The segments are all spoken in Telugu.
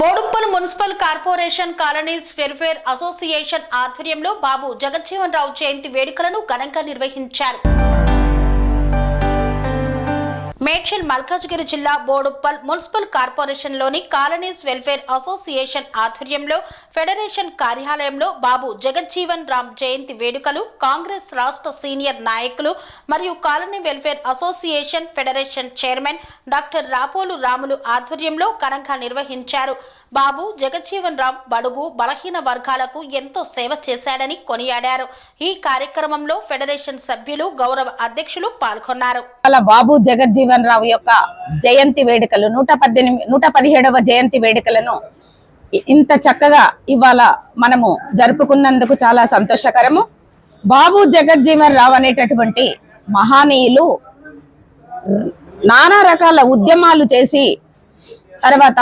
Boduppal municipal corporation colonies welfare association ఆధ్వర్యంలో బాబు జగజ్జీవన్ రావు జయంతి వేడుకలను ఘనంగా నిర్వహించారు. మేడ్చల్ మల్కాజ్గిరి జిల్లా బోడుప్పల్ మున్సిపల్ కార్పొరేషన్లోని కాలనీస్ వెల్ఫేర్ అసోసియేషన్ ఆధ్వర్యంలో ఫెడరేషన్ కార్యాలయంలో బాబు జగజ్జీవన్ రామ్ జయంతి వేడుకలు కాంగ్రెస్ రాష్ట్ర సీనియర్ నాయకులు మరియు colony welfare association federation chairman doctor Rapolu Ramulu ఆధ్వర్యంలో ఘనంగా నిర్వహించారు. బాబు జగజ్జీవన్ రామ్ బడుగు బలహీన వర్గాలకు ఎంతో సేవ చేశాడని కొనియాడారు. ఈ కార్యక్రమంలో ఫెడరేషన్ సభ్యులు గౌరవ అధ్యక్షులు పాల్గొన్నారు. అలా బాబు జగజ్జీవన్ రావు యొక్క జయంతి వేడుకలు నూట పద్దెనిమిది నూట పదిహేడవ జయంతి వేడుకలను ఇంత చక్కగా ఇవాళ మనము జరుపుకున్నందుకు చాలా సంతోషకరము. బాబు జగజ్జీవన్ రావు అనేటటువంటి మహానీయులు నానా రకాల ఉద్యమాలు చేసి తర్వాత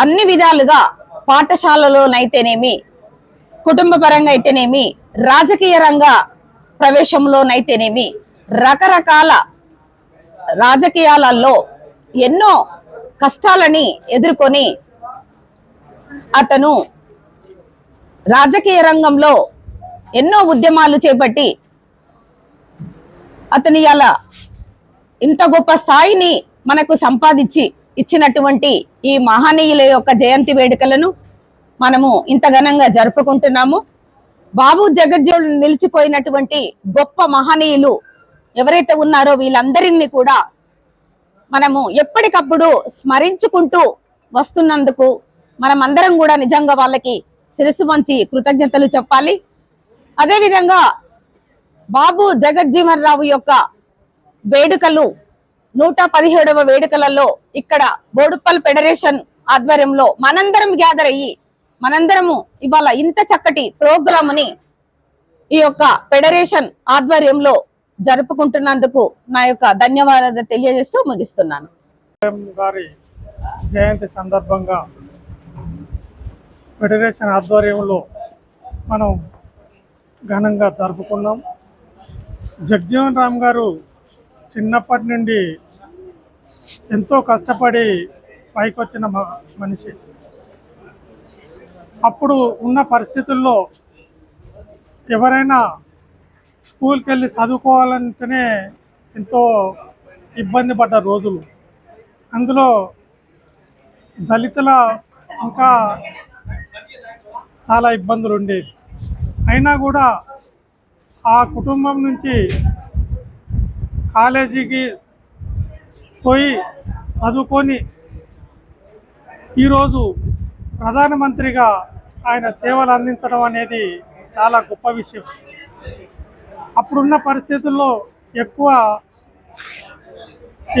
అన్ని విధాలుగా పాఠశాలలోనైతేనేమి కుటుంబ పరంగా అయితేనేమి రాజకీయ రంగ ప్రవేశంలోనైతేనేమి రకరకాల రాజకీయాలలో ఎన్నో కష్టాలని ఎదుర్కొని అతను రాజకీయ రంగంలో ఎన్నో ఉద్యమాలు చేపట్టి అతని అలా ఇంత గొప్ప స్థాయిని మనకు సంపాదించి ఇచ్చినటువంటి ఈ మహనీయుల యొక్క జయంతి వేడుకలను మనము ఇంత ఘనంగా జరుపుకుంటున్నాము. బాబు జగజ్జీవులు నిలిచిపోయినటువంటి గొప్ప మహనీయులు ఎవరైతే ఉన్నారో వీళ్ళందరినీ కూడా మనము ఎప్పటికప్పుడు స్మరించుకుంటూ వస్తున్నందుకు మనం అందరం కూడా నిజంగా వాళ్ళకి శిరసు వంచి కృతజ్ఞతలు చెప్పాలి. అదేవిధంగా బాబు జగజ్జీవన్ రావు యొక్క వేడుకలు నూట పదిహేడవ వేడుకలలో ఇక్కడ బోడుప్పల్ ఫెడరేషన్ ఆధ్వర్యంలో మనందరం గ్యాదర్ అయ్యి మనందరము ఇవాళ ఇంత చక్కటి ప్రోగ్రామ్ని ఈ యొక్క ఫెడరేషన్ ఆధ్వర్యంలో జరుపుకుంటున్నందుకు నా యొక్క ధన్యవాదాలు తెలియజేస్తూ ముగిస్తున్నాను. గారి జయంతి సందర్భంగా ఫెడరేషన్ ఆధ్వర్యంలో మనం ఘనంగా జరుపుకున్నాం. జగ్జీవన్ రామ్ గారు చిన్నప్పటి నుండి ఎంతో కష్టపడి పైకొచ్చిన మ- మనిషి. అప్పుడు ఉన్న పరిస్థితుల్లో ఎవరైనా స్కూల్కి వెళ్ళి చదువుకోవాలంటేనే ఎంతో ఇబ్బంది పడ్డ రోజులు. అందులో దళితుల ఇంకా చాలా ఇబ్బందులు ఉండేవి అయినా కూడా ఆ కుటుంబం నుంచి కాలేజీకి పోయి చదువుకొని ఈరోజు ప్రధానమంత్రిగా ఆయన సేవలు అందించడం అనేది చాలా గొప్ప విషయం. అప్పుడున్న పరిస్థితుల్లో ఎక్కువ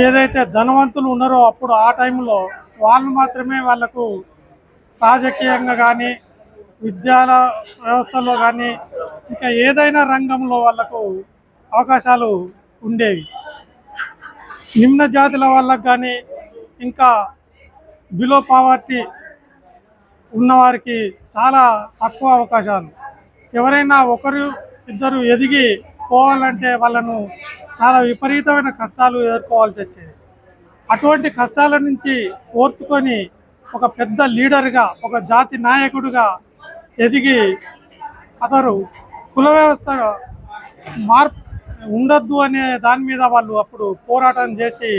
ఏదైతే ధనవంతులు ఉన్నారో అప్పుడు ఆ టైంలో వాళ్ళు మాత్రమే వాళ్ళకు రాజకీయంగా కానీ విద్యాల వ్యవస్థలో కానీ ఇంకా ఏదైనా రంగంలో వాళ్ళకు అవకాశాలు ఉండేవి. నిమ్న జాతుల వాళ్ళకు కానీ ఇంకా బిలో పావర్టీ ఉన్నవారికి చాలా తక్కువ అవకాశాలు. ఎవరైనా ఒకరు ఇద్దరు ఎదిగి పోవాలంటే వాళ్ళను చాలా విపరీతమైన కష్టాలు ఎదుర్కోవాల్సి వచ్చేది. అటువంటి కష్టాల నుంచి ఓర్చుకొని ఒక పెద్ద లీడర్గా ఒక జాతి నాయకుడిగా ఎదిగి అతను కుల వ్యవస్థ మార్పు ఉండొద్దు అనే దాని మీద వాళ్ళు అప్పుడు పోరాటం చేసి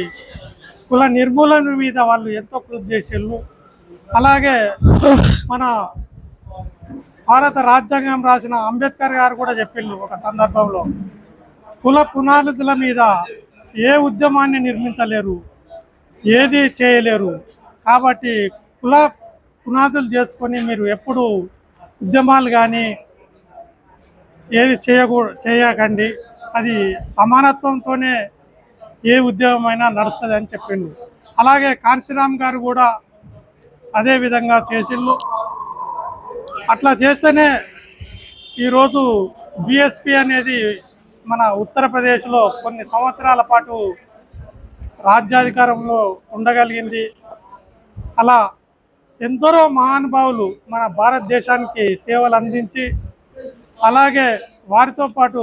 కుల నిర్మూలన మీద వాళ్ళు ఎంతో కృషి చేసేళ్ళు అలాగే మన భారత రాజ్యాంగం రాసిన అంబేద్కర్ గారు కూడా చెప్పిండు ఒక సందర్భంలో కుల పునాదుల మీద ఏ ఉద్యమాన్ని నిర్మించలేరు ఏది చేయలేరు. కాబట్టి కుల పునాదులు చేసుకొని మీరు ఎప్పుడు ఉద్యమాలు కానీ ఏది చేయకూ చేయకండి. అది సమానత్వంతోనే ఏ ఉద్యోగమైనా నడుస్తుంది అని చెప్పిండు. అలాగే కాంశీరామ్ గారు కూడా అదే విధంగా చేసిండు. అట్లా చేస్తేనే ఈరోజు బిఎస్పి అనేది మన ఉత్తరప్రదేశ్లో కొన్ని సంవత్సరాల పాటు రాజ్యాధికారంలో ఉండగలిగింది. అలా ఎందరో మహానుభావులు మన భారతదేశానికి సేవలు అందించి అలాగే వారితో పాటు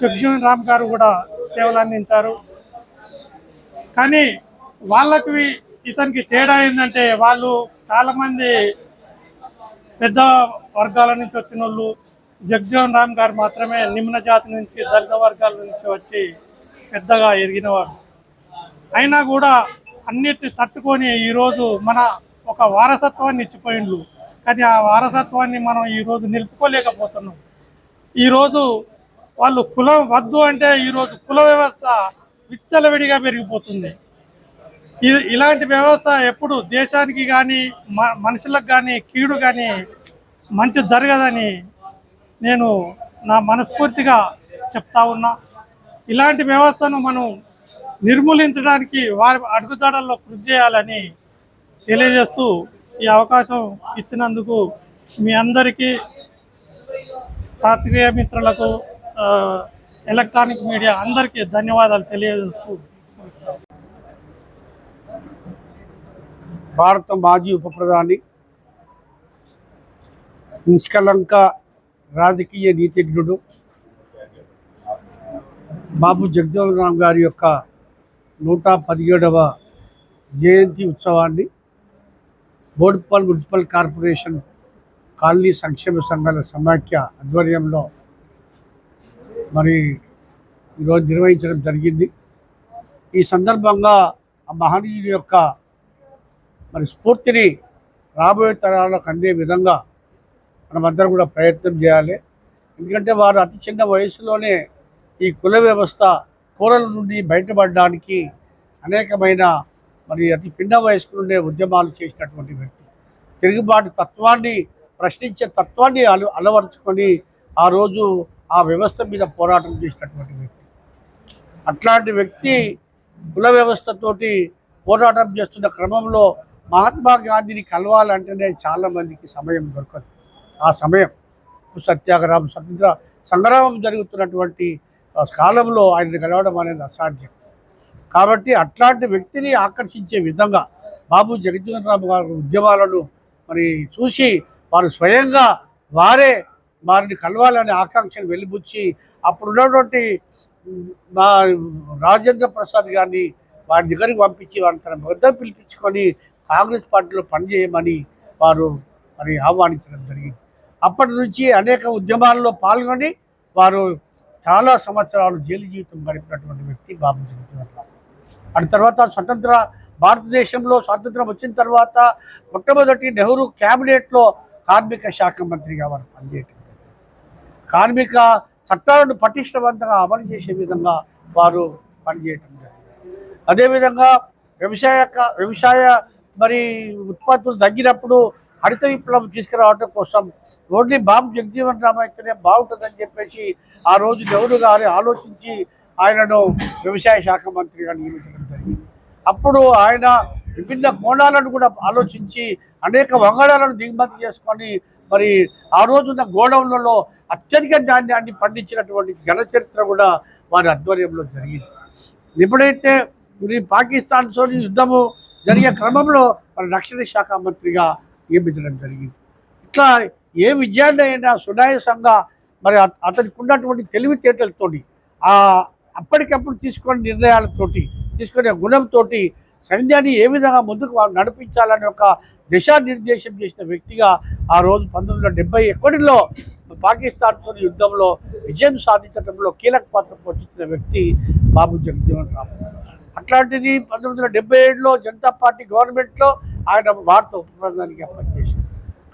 జగ్జీవన్ రామ్ గారు కూడా సేవలు అందించారు. కానీ వాళ్ళకి ఇతనికి తేడా ఏంటంటే వాళ్ళు చాలామంది పెద్ద వర్గాల నుంచి వచ్చిన వాళ్ళు జగ్జీవన్ రామ్ గారు మాత్రమే నిమ్న జాతి నుంచి దళిత వర్గాల నుంచి వచ్చి పెద్దగా ఎదిగినవారు. అయినా కూడా అన్నిటిని తట్టుకొని ఈరోజు మన ఒక వారసత్వాన్ని ఇచ్చిపోయిండ్రు కానీ ఆ వారసత్వాన్ని మనం ఈరోజు నిలుపుకోలేకపోతున్నాం. ఈరోజు వాళ్ళు కులం వద్దు అంటే ఈరోజు కుల వ్యవస్థ విచ్చలవిడిగా పెరిగిపోతుంది. ఇది ఇలాంటి వ్యవస్థ ఎప్పుడు దేశానికి కానీ మనుషులకు కానీ కీడు కానీ మంచి జరగదని నేను నా మనస్ఫూర్తిగా చెప్తా ఉన్నా. ఇలాంటి వ్యవస్థను మనం నిర్మూలించడానికి వారి అడుగుజాడల్లో కృషి చేయాలని తెలియజేస్తూ ఈ అవకాశం ఇచ్చినందుకు మీ అందరికీ పాత్రికేయ మిత్రులకు ఎలక్ట్రానిక్ మీడియా అందరికీ ధన్యవాదాలు తెలియజేస్తూ భారత మాజీ ఉప ప్రధాని నిష్కలంక రాజకీయ నీతిజ్ఞుడు బాబు జగజీవన్ రామ్ గారి యొక్క నూట పదిహేడవ జయంతి ఉత్సవాన్ని బోడుపల్ మున్సిపల్ కార్పొరేషన్ కాలనీ సంక్షేమ సంఘాల సమాఖ్య ఆధ్వర్యంలో మరి ఈరోజు నిర్వహించడం జరిగింది. ఈ సందర్భంగా ఆ మహనీయుడి యొక్క మరి స్ఫూర్తిని రాబోయే తరాలకు అందే విధంగా మనమందరం కూడా ప్రయత్నం చేయాలి. ఎందుకంటే వారు అతి చిన్న వయసులోనే ఈ కుల వ్యవస్థ కూరల నుండి బయటపడడానికి అనేకమైన మరి అతి పిన్న వయస్సు నుండే ఉద్యమాలు చేసినటువంటి వ్యక్తి. తిరుగుబాటు తత్వాన్ని ప్రశ్నించే తత్వాన్ని అల అలవరుచుకొని ఆ రోజు ఆ వ్యవస్థ మీద పోరాటం చేసినటువంటి వ్యక్తి. అట్లాంటి వ్యక్తి కుల వ్యవస్థతోటి పోరాటం చేస్తున్న క్రమంలో మహాత్మా గాంధీని కలవాలంటేనే చాలామందికి సమయం దొరకదు. ఆ సమయం సత్యాగ్రహం స్వతంత్ర సంగ్రామం జరుగుతున్నటువంటి ఆ కాలంలో ఆయన కలవడం అనేది అసాధ్యం. కాబట్టి అట్లాంటి వ్యక్తిని ఆకర్షించే విధంగా బాబు జగజ్జీవన్ రామ్ గారి ఉద్యమాలను మరి చూసి వారు స్వయంగా వారే వారిని కలవాలనే ఆకాంక్షను వెలిబుచ్చి అప్పుడు ఉన్నటువంటి మా రాజేంద్ర ప్రసాద్ గారిని వారి దగ్గరికి పంపించి వారిని తన వద్ద పిలిపించుకొని కాంగ్రెస్ పార్టీలో పనిచేయమని వారు మరి ఆహ్వానించడం జరిగింది. అప్పటి నుంచి అనేక ఉద్యమాల్లో పాల్గొని వారు చాలా సంవత్సరాలు జైలు జీవితం గడిపినటువంటి వ్యక్తి బాబు జగజ్జీవన్ ఆ తర్వాత స్వతంత్ర భారతదేశంలో స్వాతంత్రం వచ్చిన తర్వాత మొట్టమొదటి నెహ్రూ క్యాబినెట్లో కార్మిక శాఖ మంత్రిగా వారు పనిచేయటం కార్మిక చట్టాలను పటిష్టవంతంగా అమలు చేసే విధంగా వారు పనిచేయటం జరిగింది. అదేవిధంగా వ్యవసాయ వ్యవసాయ మరి ఉత్పత్తులు తగ్గినప్పుడు హరిత విప్లవం తీసుకురావడం కోసం ఓన్లీ బాబు జగజీవన్ రామ్ అయితేనే బాగుంటుందని చెప్పేసి ఆ రోజు నెహ్రూ గారు ఆలోచించి ఆయనను వ్యవసాయ శాఖ మంత్రిగా నియమించడం జరిగింది. అప్పుడు ఆయన విభిన్న కోణాలను కూడా ఆలోచించి అనేక వంగడాలను దిగుమతి చేసుకొని మరి ఆ రోజున్న గోడౌన్లలో అత్యధిక ధాన్యాన్ని పండించినటువంటి ఘన చరిత్ర కూడా వారి ఆధ్వర్యంలో జరిగింది. ఎప్పుడైతే మరి పాకిస్తాన్తో యుద్ధము జరిగే క్రమంలో మరి రక్షణ శాఖ మంత్రిగా నియమించడం జరిగింది. ఇట్లా ఏ విజయాన్ని అయినా సునాయాసంగా మరి అతనికి ఉన్నటువంటి తెలివితేటలతోటి అప్పటికప్పుడు తీసుకునే నిర్ణయాలతోటి తీసుకునే గుణంతోటి సైన్యాన్ని ఏ విధంగా ముందుకు నడిపించాలని ఒక దిశానిర్దేశం చేసిన వ్యక్తిగా ఆ రోజు పంతొమ్మిది వందల డెబ్బై ఒకటిలో పాకిస్తాన్తో యుద్ధంలో విజయం సాధించడంలో కీలక పాత్ర పోషించిన వ్యక్తి బాబు జగజ్జీవన్ రామ్ అట్లాంటిది పంతొమ్మిది వందల డెబ్బై ఏడులో జనతా పార్టీ గవర్నమెంట్లో ఆయన భారత ఉపప్రధానికి పనిచేశారు.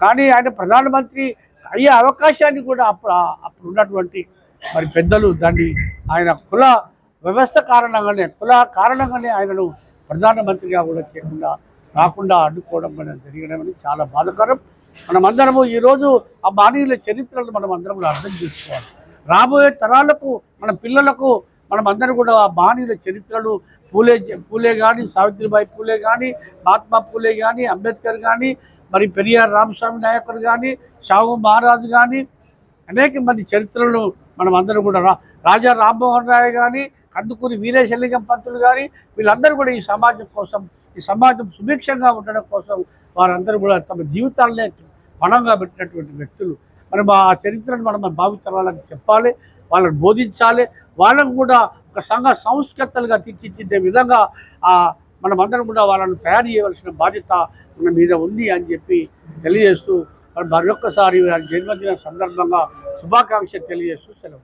కానీ ఆయన ప్రధానమంత్రి అయ్యే అవకాశాన్ని కూడా అప్పుడు అప్పుడు ఉన్నటువంటి మరి పెద్దలు దాన్ని ఆయన కుల వ్యవస్థ కారణంగానే కుల కారణంగానే ఆయనను ప్రధానమంత్రిగా కూడా చేయకుండా రాకుండా అడ్డుకోవడం అనేది జరిగడం చాలా బాధకరం. మనమందరము ఈరోజు ఆ బాణీల చరిత్రను మనం అందరం కూడా అర్థం చేసుకోవాలి. రాబోయే తరాలకు మన పిల్లలకు మనమందరం కూడా ఆ బాణీల చరిత్రలు పూలే పూలే కానీ సావిత్రిబాయి పూలే కానీ మహాత్మా పూలే కానీ అంబేద్కర్ కానీ మరి పెరియార్ రామస్వామి నాయకుడు కానీ షాహు మహారాజు కానీ అనేక మంది చరిత్రలను మనం అందరం కూడా రా రాజా రామ్మోహన్ రాయ్ కానీ కందుకూరి వీరేశలింగం పంతులు కానీ వీళ్ళందరూ కూడా ఈ సమాజం కోసం ఈ సమాజం సుభిక్షంగా ఉండడం కోసం వారందరూ కూడా తమ జీవితాలనే పణంగా పెట్టినటువంటి వ్యక్తులు. మనం ఆ చరిత్రను మనం భావితరాలని చెప్పాలి వాళ్ళని బోధించాలి వాళ్ళకు కూడా ఒక సంఘ సంస్కర్తలుగా తీర్చిదిద్దే విధంగా మనం అందరం కూడా వాళ్ళని తయారు చేయవలసిన బాధ్యత మన మీద ఉంది అని చెప్పి తెలియజేస్తూ మరి మరొక్కసారి వారి జన్మదిన సందర్భంగా శుభాకాంక్ష తెలియజేస్తూ సెలవు